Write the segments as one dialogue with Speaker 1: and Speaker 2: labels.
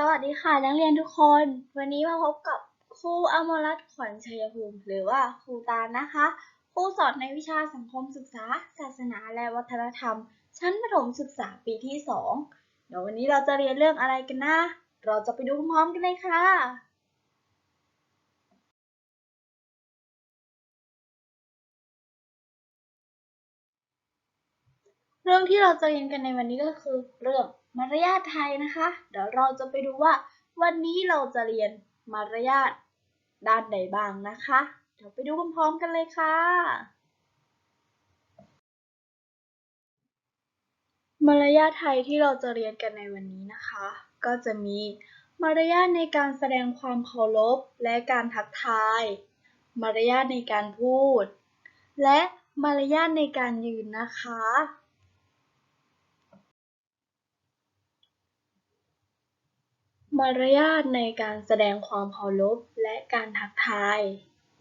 Speaker 1: สวัสดีค่ะนักเรียนทุกคน วันนี้มาพบกับครูอมรรัตน์ขวัญชัยภูมิ หรือว่าครูตานะคะครูสอนในวิชาสังคมศึกษา ศาสนาและวัฒนธรรม ชั้นประถมศึกษาปีที่ 2 เดี๋ยววันนี้เราจะเรียนเรื่องอะไรกันนะ เราจะไปดูพร้อมๆกันเลยค่ะเรื่องที่เราจะเรียนกันในวันนี้ก็คือเรื่อง มารยาทไทยนะคะ เดี๋ยวเราจะไปดูว่า วันนี้เราจะเรียนมารยาทด้านใดบ้างนะคะ เดี๋ยวไปดูพร้อมๆกันเลยค่ะ มารยาทไทยที่เราจะเรียนกันในวันนี้นะคะ ก็จะมีมารยาทในการแสดงความเคารพและการทักทาย มารยาทในการพูด และมารยาทในการยืนนะคะ มารยาทในการแสดงความเคารพและการทักทาย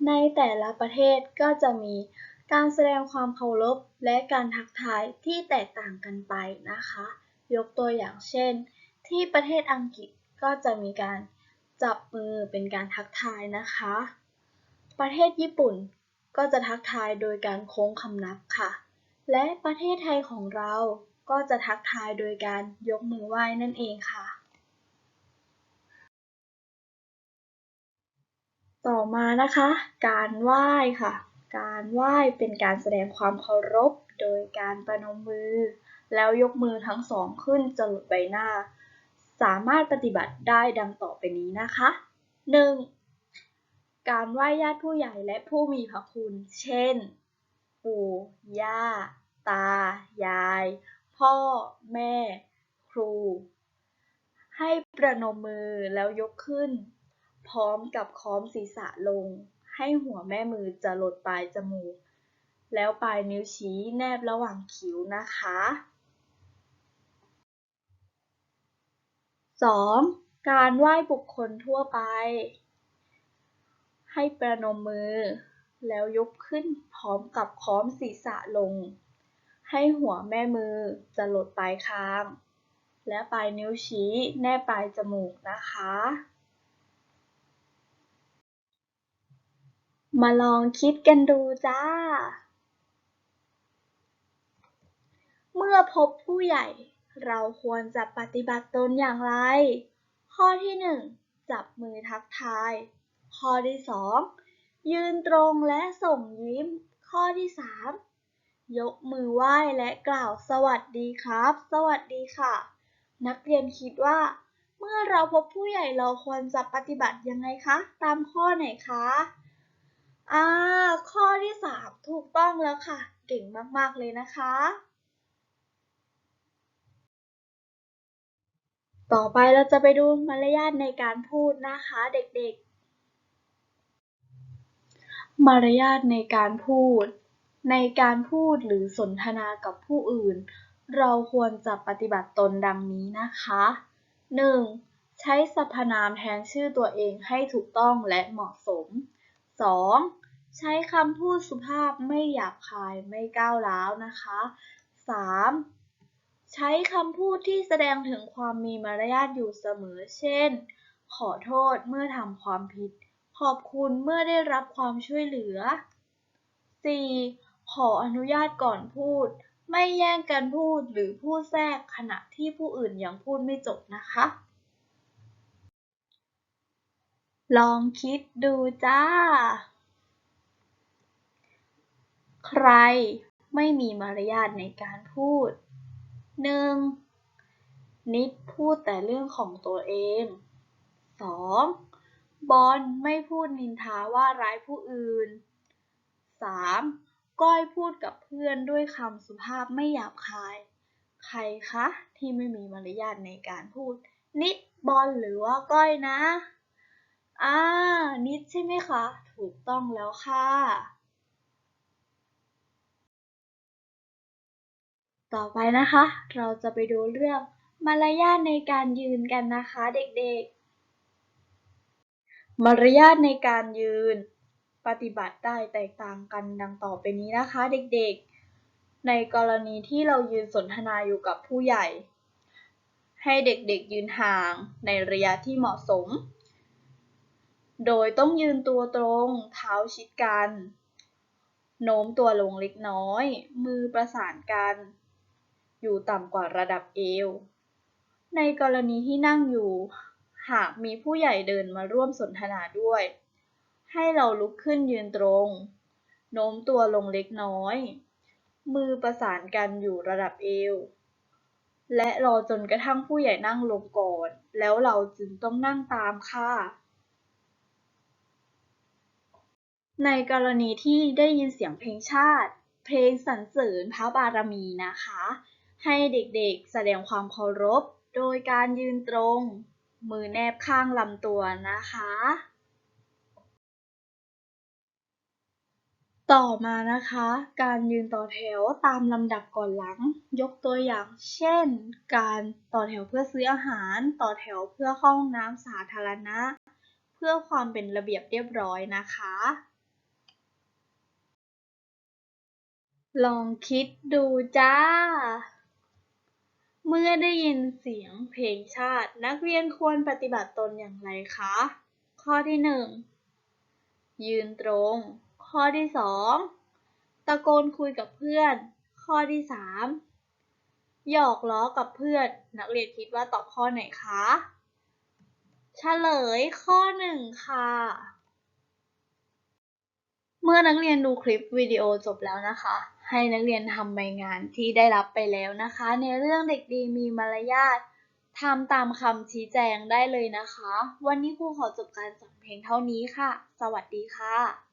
Speaker 1: ในแต่ละประเทศก็จะมีการแสดงความเคารพและการทักทายที่แตกต่างกันไปนะคะ ยกตัวอย่างเช่น ที่ประเทศอังกฤษก็จะมีการจับมือเป็นการทักทายนะคะ ประเทศญี่ปุ่นก็จะทักทายโดยการโค้งคำนับค่ะ และประเทศไทยของเราก็จะทักทายโดยการยกมือไหว้นั่นเองค่ะ ต่อมานะคะ การไหว้ค่ะ การไหว้เป็นการแสดงความเคารพ โดยการประนมมือ แล้วยกมือทั้งสองขึ้นจรดใบหน้า สามารถปฏิบัติได้ดังต่อไปนี้นะคะ 1. การไหว้ญาติผู้ใหญ่และผู้มีพระคุณ เช่น ปู่ ย่า ตา ยาย พ่อ แม่ ครู ให้ประนมมือแล้วยกขึ้น พร้อมกับค้อมศีรษะลง ให้หัวแม่มือจะหลดปลายจมูก แล้วปลายนิ้วชี้แนบระหว่างคิ้วนะคะ 2. การไหว้บุคคลทั่วไป ให้ประนมมือ แล้วยกขึ้นพร้อมกับค้อมศีรษะลง ให้หัวแม่มือจะหลดปลายคาง และปลายนิ้วชี้แนบปลายจมูกนะคะ มาลองคิดกันดูจ้า เมื่อพบผู้ใหญ่เราควรจะปฏิบัติตนอย่างไร ข้อที่ 1 จับมือทักทาย ข้อที่ 2 ยืนตรงและส่งยิ้ม ข้อที่ 3 ยกมือไหว้และกล่าวสวัสดีครับ สวัสดีค่ะ นักเรียนคิดว่า เมื่อเราพบผู้ใหญ่เราควรจะปฏิบัติยังไงคะ ตามข้อไหนคะ อ่า ข้อที่3ถูกต้องแล้วค่ะ เก่งมากๆเลยนะคะ ต่อไปเราจะไปดูมารยาทในการพูดนะคะเด็กๆ มารยาทในการพูด ในการพูดหรือสนทนากับผู้อื่น เราควรจะปฏิบัติตนดังนี้นะคะ 1. ใช้สรรพนามแทนชื่อตัวเองให้ถูกต้องและเหมาะสม 2. ใช้คำพูดสุภาพไม่หยาบคายไม่ก้าวร้าวนะคะ 3. ใช้คำพูดที่แสดงถึงความมีมารยาทอยู่เสมอ เช่น ขอโทษเมื่อทำความผิด ขอบคุณเมื่อได้รับความช่วยเหลือ 4. ขออนุญาตก่อนพูด ไม่แย่งกันพูดหรือพูดแทรกขณะที่ผู้อื่นยังพูดไม่จบนะคะ ลองคิดดูจ้า ใครไม่มีมารยาทในการพูด 1. นิดพูดแต่เรื่องของตัวเอง 2. บอลไม่พูดนินทาว่าร้ายผู้อื่น 3. ก้อยพูดกับเพื่อนด้วยคำสุภาพไม่หยาบคาย ใครคะที่ไม่มีมารยาทในการพูด นิดบอลหรือว่าก้อยนะ อ่า นิดใช่ไหมคะ ถูกต้องแล้วค่ะ ต่อไปนะคะ เราจะไปดูเรื่องมารยาทในการยืนกันนะคะเด็กๆ มารยาทในการยืน ปฏิบัติได้แตกต่างกันดังต่อไปนี้นะคะเด็กๆ ในกรณีที่เรายืนสนทนาอยู่กับผู้ใหญ่ ให้เด็กๆยืนห่างในระยะที่เหมาะสม โดยต้องยืนตัวตรง เท้าชิดกัน โน้มตัวลงเล็กน้อย มือประสานกัน อยู่ต่ำกว่าระดับเอว ในกรณีที่นั่งอยู่ หากมีผู้ใหญ่เดินมาร่วมสนทนาด้วย ให้เราลุกขึ้นยืนตรง โน้มตัวลงเล็กน้อย มือประสานกันอยู่ระดับเอว และรอจนกระทั่งผู้ใหญ่นั่งลงก่อน แล้วเราจึงต้องนั่งตามค่ะ ในกรณีที่ได้ยินเสียงเพลงชาติ เพลงสรรเสริญพระบารมีนะคะ ให้เด็กๆแสดงความเคารพ โดยการยืนตรง มือแนบข้างลำตัวนะคะ ต่อมานะคะ การยืนต่อแถวตามลำดับก่อนหลัง ยกตัวอย่างเช่น การต่อแถวเพื่อซื้ออาหาร ต่อแถวเพื่อเข้าห้องน้ำสาธารณะ เพื่อความเป็นระเบียบเรียบร้อยนะคะ ลองคิดดูจ้า เมื่อได้ยินเสียงเพลงชาติ นักเรียนควรปฏิบัติตนอย่างไรคะ ข้อที่หนึ่งยืนตรง ข้อที่สองตะโกนคุยกับเพื่อน ข้อที่สามหยอกล้อกับเพื่อน นักเรียนคิดว่าตอบข้อไหนคะเฉลยข้อหนึ่งค่ะ เมื่อนักเรียนดูคลิปวิดีโอจบแล้วนะคะ ให้นักเรียนทำใบงานที่ได้รับไปแล้วนะคะ ในเรื่องเด็กดีมีมารยาททำตามคำชี้แจงได้เลยนะคะ วันนี้ครูขอจบการสอนเพลงเท่านี้ค่ะ สวัสดีค่ะ